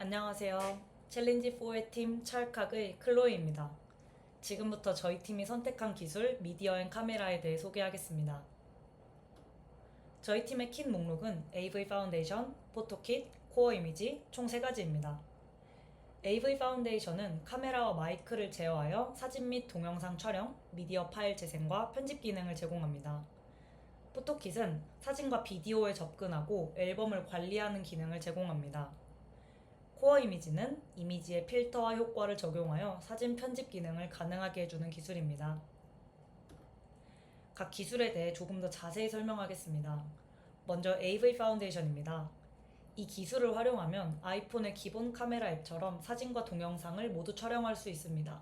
안녕하세요. 챌린지 4의 팀 찰칵의 클로이입니다. 지금부터 저희 팀이 선택한 기술 미디어 앤 카메라에 대해 소개하겠습니다. 저희 팀의 킷 목록은 AV 파운데이션, 포토킷, 코어 이미지 총 3가지입니다. AV 파운데이션은 카메라와 마이크를 제어하여 사진 및 동영상 촬영, 미디어 파일 재생과 편집 기능을 제공합니다. 포토킷은 사진과 비디오에 접근하고 앨범을 관리하는 기능을 제공합니다. 코어 이미지는 이미지의 필터와 효과를 적용하여 사진 편집 기능을 가능하게 해주는 기술입니다. 각 기술에 대해 조금 더 자세히 설명하겠습니다. 먼저 AV 파운데이션입니다. 이 기술을 활용하면 아이폰의 기본 카메라 앱처럼 사진과 동영상을 모두 촬영할 수 있습니다.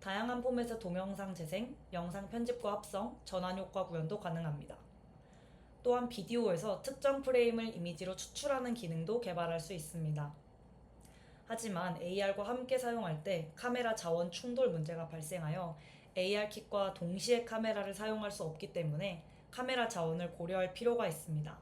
다양한 폼에서 동영상 재생, 영상 편집과 합성, 전환 효과 구현도 가능합니다. 또한 비디오에서 특정 프레임을 이미지로 추출하는 기능도 개발할 수 있습니다. 하지만 AR과 함께 사용할 때 카메라 자원 충돌 문제가 발생하여 AR 킷과 동시에 카메라를 사용할 수 없기 때문에 카메라 자원을 고려할 필요가 있습니다.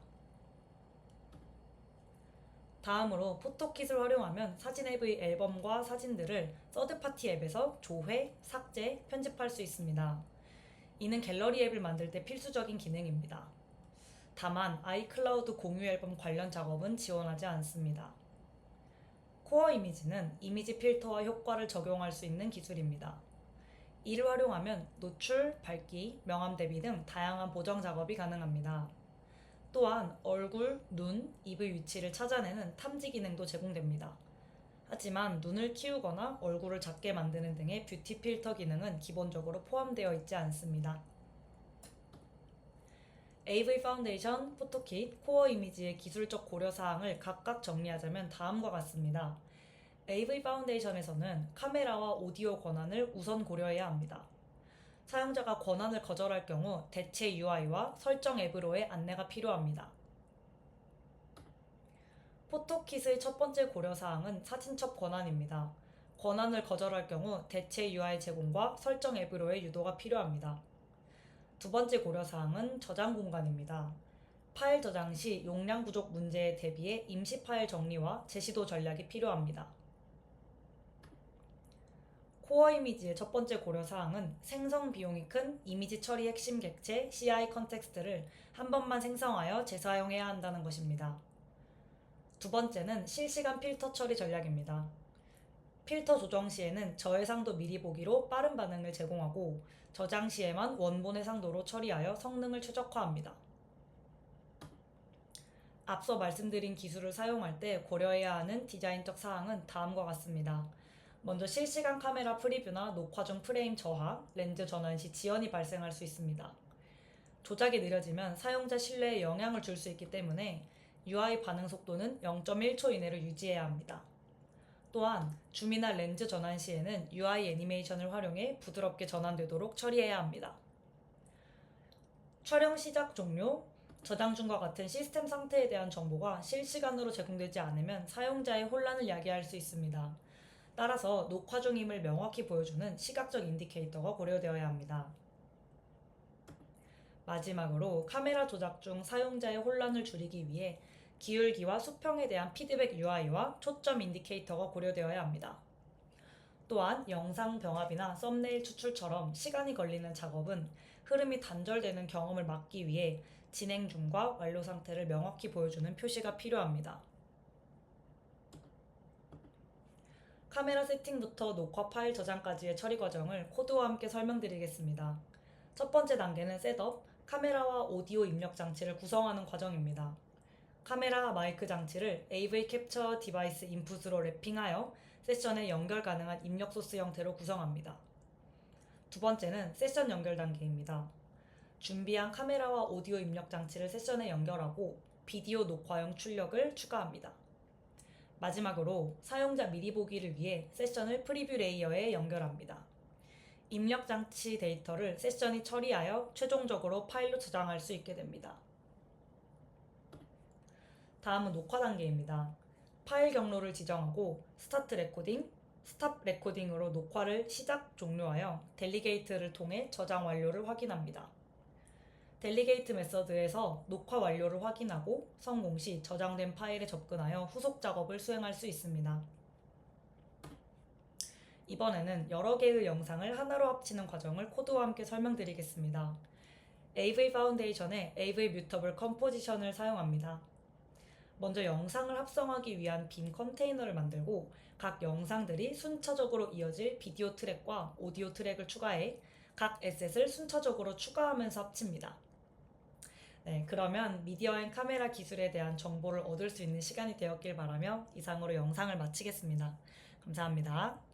다음으로 포토킷을 활용하면 사진 앱의 앨범과 사진들을 서드파티 앱에서 조회, 삭제, 편집할 수 있습니다. 이는 갤러리 앱을 만들 때 필수적인 기능입니다. 다만 아이클라우드 공유 앨범 관련 작업은 지원하지 않습니다. 코어 이미지는 이미지 필터와 효과를 적용할 수 있는 기술입니다. 이를 활용하면 노출, 밝기, 명암 대비 등 다양한 보정 작업이 가능합니다. 또한 얼굴, 눈, 입의 위치를 찾아내는 탐지 기능도 제공됩니다. 하지만 눈을 키우거나 얼굴을 작게 만드는 등의 뷰티 필터 기능은 기본적으로 포함되어 있지 않습니다. AV 파운데이션, 포토킷, 코어 이미지의 기술적 고려 사항을 각각 정리하자면 다음과 같습니다. AV 파운데이션에서는 카메라와 오디오 권한을 우선 고려해야 합니다. 사용자가 권한을 거절할 경우 대체 UI와 설정 앱으로의 안내가 필요합니다. 포토킷의 첫 번째 고려 사항은 사진첩 권한입니다. 권한을 거절할 경우 대체 UI 제공과 설정 앱으로의 유도가 필요합니다. 두 번째 고려 사항은 저장 공간입니다. 파일 저장 시 용량 부족 문제에 대비해 임시 파일 정리와 제시도 전략이 필요합니다. 코어 이미지의 첫 번째 고려 사항은 생성 비용이 큰 이미지 처리 핵심 객체 CI 컨텍스트를 한 번만 생성하여 재사용해야 한다는 것입니다. 두 번째는 실시간 필터 처리 전략입니다. 필터 조정 시에는 저해상도 미리 보기로 빠른 반응을 제공하고 저장 시에만 원본 해상도로 처리하여 성능을 최적화합니다. 앞서 말씀드린 기술을 사용할 때 고려해야 하는 디자인적 사항은 다음과 같습니다. 먼저 실시간 카메라 프리뷰나 녹화 중 프레임 저하, 렌즈 전환 시 지연이 발생할 수 있습니다. 조작이 느려지면 사용자 신뢰에 영향을 줄 수 있기 때문에 UI 반응 속도는 0.1초 이내로 유지해야 합니다. 또한 줌이나 렌즈 전환 시에는 UI 애니메이션을 활용해 부드럽게 전환되도록 처리해야 합니다. 촬영 시작 종료, 저장 중과 같은 시스템 상태에 대한 정보가 실시간으로 제공되지 않으면 사용자의 혼란을 야기할 수 있습니다. 따라서 녹화 중임을 명확히 보여주는 시각적 인디케이터가 고려되어야 합니다. 마지막으로 카메라 조작 중 사용자의 혼란을 줄이기 위해 기울기와 수평에 대한 피드백 UI와 초점 인디케이터가 고려되어야 합니다. 또한 영상 병합이나 썸네일 추출처럼 시간이 걸리는 작업은 흐름이 단절되는 경험을 막기 위해 진행 중과 완료 상태를 명확히 보여주는 표시가 필요합니다. 카메라 세팅부터 녹화 파일 저장까지의 처리 과정을 코드와 함께 설명드리겠습니다. 첫 번째 단계는 셋업, 카메라와 오디오 입력 장치를 구성하는 과정입니다. 카메라 마이크 장치를 AV 캡처 디바이스 인풋으로 랩핑하여 세션에 연결 가능한 입력 소스 형태로 구성합니다. 두 번째는 세션 연결 단계입니다. 준비한 카메라와 오디오 입력 장치를 세션에 연결하고 비디오 녹화용 출력을 추가합니다. 마지막으로 사용자 미리 보기를 위해 세션을 프리뷰 레이어에 연결합니다. 입력 장치 데이터를 세션이 처리하여 최종적으로 파일로 저장할 수 있게 됩니다. 다음은 녹화 단계입니다. 파일 경로를 지정하고 스타트 레코딩, 스탑 레코딩으로 녹화를 시작 종료하여 델리게이트를 통해 저장 완료를 확인합니다. 델리게이트 메서드에서 녹화 완료를 확인하고 성공 시 저장된 파일에 접근하여 후속 작업을 수행할 수 있습니다. 이번에는 여러 개의 영상을 하나로 합치는 과정을 코드와 함께 설명드리겠습니다. AV 파운데이션의 AV 뮤터블 컴포지션을 사용합니다. 먼저 영상을 합성하기 위한 빈 컨테이너를 만들고 각 영상들이 순차적으로 이어질 비디오 트랙과 오디오 트랙을 추가해 각 에셋을 순차적으로 추가하면서 합칩니다. 네, 그러면 미디어 앤 카메라 기술에 대한 정보를 얻을 수 있는 시간이 되었길 바라며 이상으로 영상을 마치겠습니다. 감사합니다.